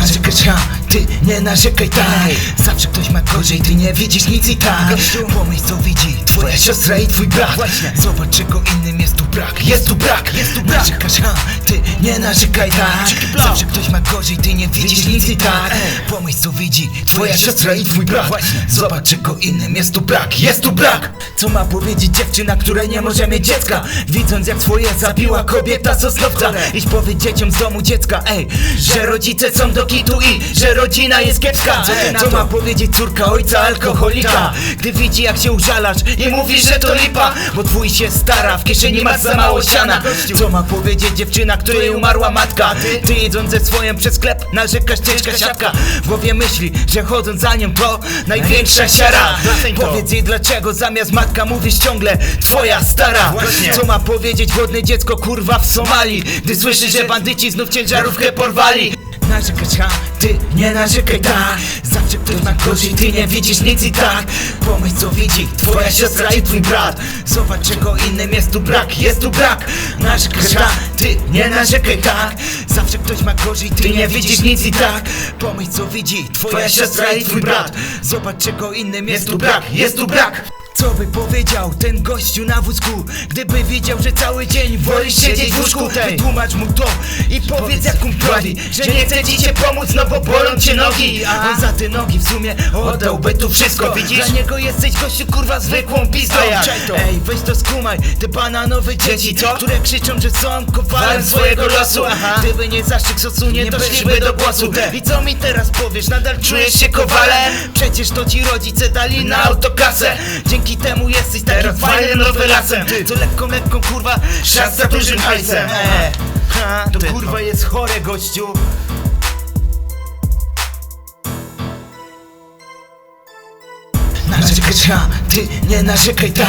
아직 끝이야 ty nie narzekaj tak. Zawsze ktoś ma gorzej, ty nie widzisz nic i tak. Pomyśl co widzi twoja siostra i twój brat. Zobacz czego innym jest tu brak. Jest tu brak, jest tu brak. Narzekasz, ha, ty nie narzekaj tak. Zawsze ktoś ma gorzej, ty nie widzisz nic i tak. Pomyśl co widzi twoja siostra i twój brat. Zobacz czego innym jest tu brak. Jest tu brak. Co ma powiedzieć dziewczyna, która nie może mieć dziecka? Widząc jak swoje zabiła kobieta sosnowca Iść powiedz dzieciom z domu dziecka, ej Że rodzice są do kitu i że rodzina jest kiepska. Co ma powiedzieć? Córka ojca alkoholika. Gdy widzi jak się użalasz i mówisz, że to lipa Bo twój się stara, w kieszeni masz za mało siana. Co ma powiedzieć dziewczyna, której umarła matka? Ty? Idąc ze swoją przez sklep narzekasz ciężka siatka. W głowie myśli, że chodząc za nią to największa siara. Powiedz jej dlaczego zamiast matka mówisz ciągle twoja stara? Co ma powiedzieć głodne dziecko kurwa w Somalii? Gdy słyszy, że bandyci znów ciężarówkę porwali Narzekasz, ha, ty nie narzekaj tak. Zawsze ktoś ma gorzej, ty nie widzisz nic i tak. Pomyśl co widzi twoja siostra i twój brat. Zobacz czego innym jest tu brak, jest tu brak. Narzekasz, ha, ty nie narzekaj tak. Zawsze ktoś ma gorzej, ty nie widzisz nic i tak. Pomyśl co widzi twoja siostra i twój brat. Zobacz czego innym jest tu brak, jest tu brak co by powiedział ten gościu na wózku Gdyby wiedział, że cały dzień wolisz siedzieć w łóżku? Wytłumacz mu to i powiedz jak kumprowi Że nie chce ci cię pomóc, no bo bolą cię nogi. On za te nogi w sumie oddałby tu wszystko. Widzisz? Dla niego jesteś gościu kurwa zwykłą pizdą. Ej, weź to skumaj, te bananowe dzieci co? Które krzyczą, że są kowalem swojego losu. Gdyby nie zaszczyk sosu, nie doszliby do głosu. I co mi teraz powiesz, nadal czujesz się kowalem? Przecież to ci rodzice dali na autokasę. Dzięki temu jesteś takim fajnym nowelasem Co lekką, lekką kurwa, szans za dużym hajsem. e, ha, To kurwa jest chore gościu Ha, ty nie narzekaj tak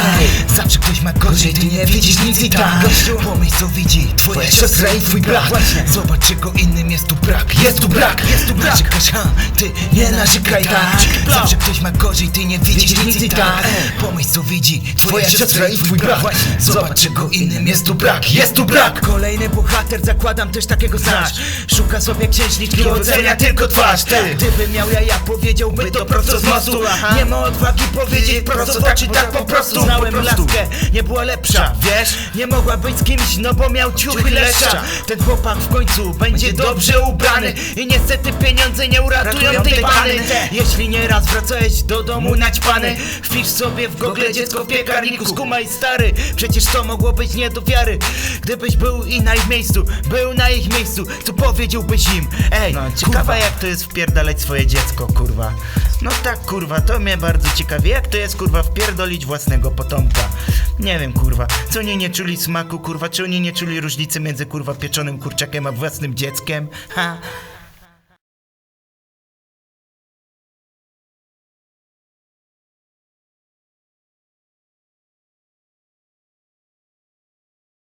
Zawsze ktoś ma gorzej, ty nie widzisz nic i tak. Pomyśl co widzi twoja siostra i twój brat. Zobacz czego innym jest tu brak. Jest tu brak, jest tu brak. Narzekasz, ha, ty nie narzekaj tak. Zawsze ktoś ma gorzej, ty nie widzisz nic i tak. Pomyśl co widzi twoja siostra i twój brat. Zobacz czego innym jest tu brak. Jest tu brak. Kolejny bohater, zakładam też takiego znasz. Szuka sobie księżniczki, ocenia tylko twarz Gdyby miał jaja, powiedziałby to prosto z mostu. Nie ma odwagi powiedzieć prosto tak czy tak po prostu Znałem laskę, nie była lepsza, wiesz? Nie mogła być z kimś, no bo miał ciuchy leszcza Ten chłopak w końcu będzie dobrze ubrany. I niestety pieniądze nie uratują tej pany. Jeśli nieraz wracałeś do domu naćpany Wpisz sobie w gogle dziecko w piekarniku. Skumaj stary, przecież to mogło być nie do wiary. Gdybyś był i na ich miejscu, był na ich miejscu To powiedziałbyś im, ej, No, kurwa, ciekawe. jak to jest wpierdalać swoje dziecko, kurwa. No tak, kurwa, to mnie bardzo ciekawi, jak to jest, kurwa, wpierdolić własnego potomka. Nie wiem, kurwa, co oni nie czuli smaku, kurwa, czy oni nie czuli różnicy między, kurwa, pieczonym kurczakiem a własnym dzieckiem? Ha?